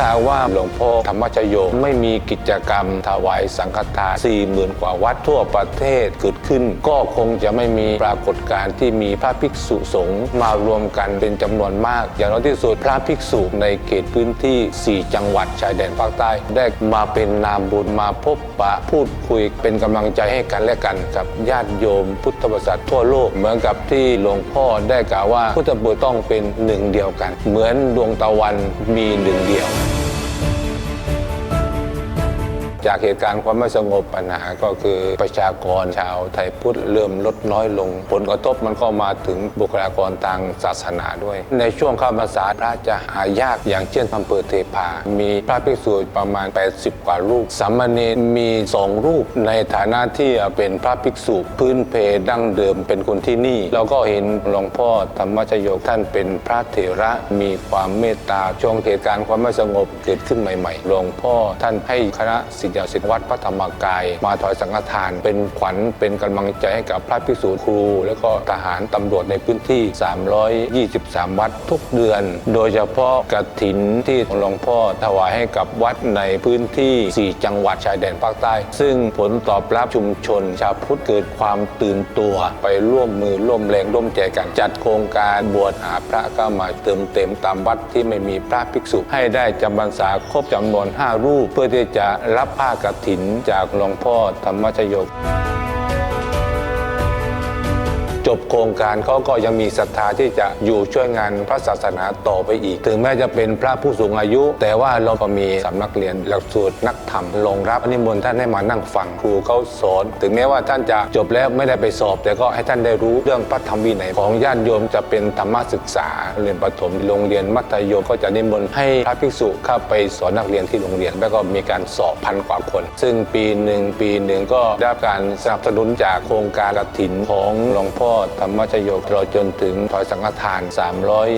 ถ้าว่าหลวงพ่อธรรมชโยไม่มีกิจกรรมถวายสังฆทานสี่หมื่นกว่าวัดทั่วประเทศเกิดขึ้น ก็คงจะไม่มีปรากฏการณ์ที่มีพระภิกษุสงฆ์มารวมกันเป็นจำนวนมาก อย่างน้อยที่สุดพระภิกษุในเขตพื้นที่ 4 จังหวัดชายแดนภาคใต้ ได้มาเป็นนามบุญมาพบปะพูดคุยเป็นกำลังใจให้กันและกันกับญาติโยม พุทธบริษัททั่วโลกเหมือนกับที่หลวงพ่อได้กล่าวว่าพุทธบุตรต้องเป็นหนึ่งเดียวกัน เหมือนดวงตะวันมีหนึ่งเดียว จากเหตุการณ์ความไม่สงบปัญหาก็คือประชากรชาวไทยพุทธเริ่มลดน้อยลง ผลกระทบมันก็มาถึงบุคลากรทางศาสนาด้วย ในช่วงเข้าพรรษาพระจะหายากอย่างเช่นอำเภอเทพา มีพระภิกษุประมาณ 80 กว่ารูปสามเณรมีสองรูปในฐานะที่เป็นพระภิกษุพื้นเพดั้งเดิมเป็นคนที่นี่ เราก็เห็นหลวงพ่อธรรมชโยท่านเป็นพระเถระมีความเมตตาช่วงเหตุการณ์ความไม่สงบเกิดขึ้นใหม่ๆหลวงพ่อท่านให้คณะศิษยาศิษย์วัดพระธรรมกาย มาถอยสังฆทาน เป็นขวัญเป็นกำลังใจให้กับพระภิกษุครู แล้วก็ทหารตำรวจในพื้นที่ 323 วัดทุกเดือน โดยเฉพาะกฐินที่หลวงพ่อถวายให้กับวัดในพื้นที่ 4 จังหวัดชายแดนภาคใต้ ซึ่งผลตอบรับชุมชน ชาวพุทธเกิดความตื่นตัว ไปร่วมมือร่วมแรงร่วมใจกันจัดโครงการบวชหาพระก็มาเติมเต็มตามวัดที่ไม่มีพระภิกษุให้ได้จำพรรษาครบจำนวน 5 รูป เพื่อที่จะรับผ้าากฐินจากหลวงพ่อธรรมชโย จบโครงการเขาก็ยังมีศรัทธาที่จะอยู่ช่วยงานพระศาสนาต่อไปอีก ถึงแม้จะเป็นพระผู้สูงอายุ แต่ว่าเราก็มีสำนักเรียนหลักสูตรนักธรรมรงรับนิมนต์ท่านให้มานั่งฟังครูเขาสอน ถึงแม้ว่าท่านจะจบแล้วไม่ได้ไปสอบ แต่ก็ให้ท่านได้รู้เรื่องพระธรรมวินัยของญาติโยมจะเป็นธรรมศึกษาเรียนประถมโรงเรียนมัธยมก็จะนิมนต์ให้พระภิกษุเข้าไปสอนนักเรียนที่โรงเรียน แล้วก็มีการสอบพันกว่าคน ซึ่งปีหนึ่งปีหนึ่งก็ได้รับการสนับสนุนจากโครงการกฐินของหลวงพ่อธรรมชโยตลอดจนถึงถอยสังฆทาน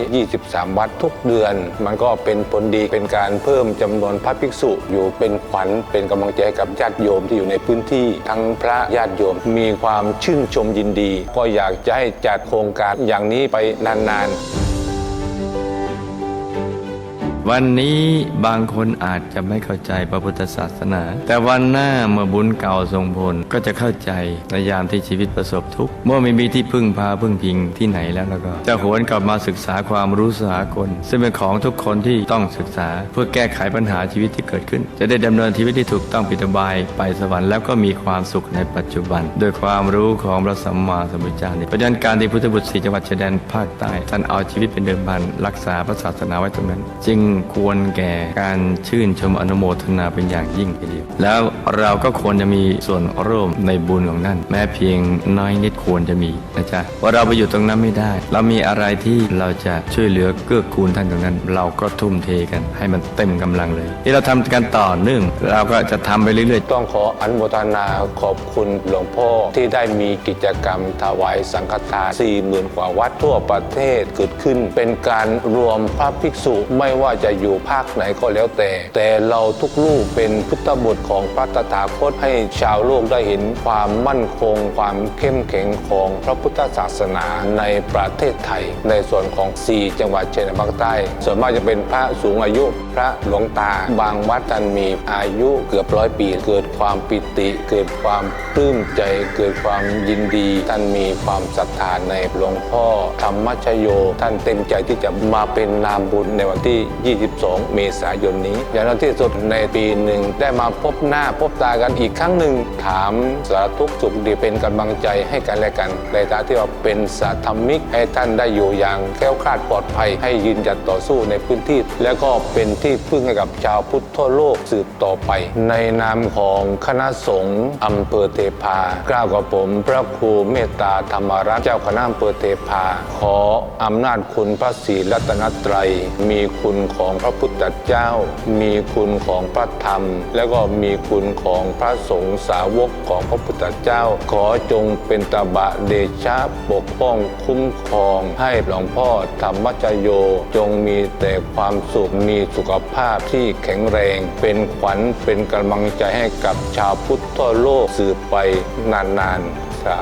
323 วัดทุกเดือน มันก็เป็นผลดีเป็นการเพิ่มจำนวนพระภิกษุอยู่เป็นขวัญเป็นกำลังใจให้กับญาติโยมที่อยู่ในพื้นที่ ทั้งพระญาติโยมมีความชื่นชมยินดี ก็อยากจะให้จัดโครงการอย่างนี้ไปนานๆ วันนี้บางคนอาจจะไม่เข้าใจพระพุทธศาสนา แต่วันหน้าเมื่อบุญเก่าทรงผลก็จะเข้าใจในยามที่ชีวิตประสบทุกข์เมื่อไม่มีที่พึ่งพาพึ่งพิงที่ไหนแล้วแล้วก็ จะหวนกลับมาศึกษาความรู้สากล ซึ่งเป็นของทุกคนที่ต้องศึกษา เพื่อแก้ไขปัญหาชีวิตที่เกิดขึ้น จะได้ดำเนินชีวิตที่ถูกต้องปิตบายไปสวรรค์แล้วก็มีความสุขในปัจจุบัน โดยความรู้ของพระสัมมาสัมพุทธเจ้าเพราะฉะนั้นการที่พุทธบุตรสี่จังหวัดชายแดนภาคใต้ท่านเอาชีวิตเป็นเดิมพันรักษาพระศาสนาไว้ตรงนั้น จึงควรแก่การชื่นชมอนุโมทนาเป็นอย่างยิ่งทีเดียว แล้วเราก็ควรจะมีส่วนร่วมในบุญของนั่นแม้เพียงน้อยนิดควรจะมีนะจ๊ะว่าเราไปอยู่ตรงนั้นไม่ได้ เรามีอะไรที่เราจะช่วยเหลือเกื้อกูลท่านตรงนั้น เราก็ทุ่มเทกันให้มันเต็มกำลังเลยที่เราทำกันต่อเนื่องเราก็จะทำไปเรื่อยๆ ต้องขออนุโมทนาขอบคุณหลวงพ่อที่ได้มีกิจกรรมถวายสังฆทาน40,000กว่าวัดทั่วประเทศเกิดขึ้น เป็นการรวมพระภิกษุไม่ว่าจะอยู่ภาคไหนก็แล้วแต่ แต่เราทุกลูกเป็นพุทธบุตรของพระตถาคตให้ชาวโลกได้เห็นความมั่นคง ความเข้มแข็งของพระพุทธศาสนาในประเทศไทย ในส่วนของ 4 จังหวัดชายแดนภาคใต้ ส่วนมากจะเป็นพระสูงอายุพระหลวงตา บางวัดท่านมีอายุเกือบร้อยปี เกิดความปิติ เกิดความปลื้มใจเกิดความยินดีท่านมีความศรัทธาในหลวงพ่อธรรมชโย ท่านเต็มใจที่จะมาเป็นนามบุญในวันที่22 เมษายนนี้ อย่างน้อยที่สุดในปีหนึ่งได้มาพบหน้าพบตากันอีกครั้งหนึ่งถามสารทุกสุขดีเป็นกำลังใจให้กันและกัน ในฐานะที่ว่าเป็นสัตธรรมิกให้ท่านได้อยู่อย่างแคล้วคลาดปลอดภัยให้ยืนหยัดต่อสู้ในพื้นที่ และก็เป็นที่พึ่งให้กับชาวพุทธทั่วโลกสืบต่อไป ในนามของคณะสงฆ์อำเภอเทพากล่าวกับผม พระครูเมตตาธรรมรัตน์เจ้าคณะอำเภอเทพา ขออำนาจคุณพระศรีรัตนตรัย มีคุณขของพระพุทธเจ้า มีคุณของพระธรรม แล้วก็มีคุณของพระสงฆ์สาวกของพระพุทธเจ้า ขอจงเป็นตบะเดชะปกป้องคุ้มครองให้หลวงพ่อธรรมชโย จงมีแต่ความสุขมีสุขภาพที่แข็งแรง เป็นขวัญเป็นกำลังใจให้กับชาวพุทธทั่วโลกสืบไปนานๆสา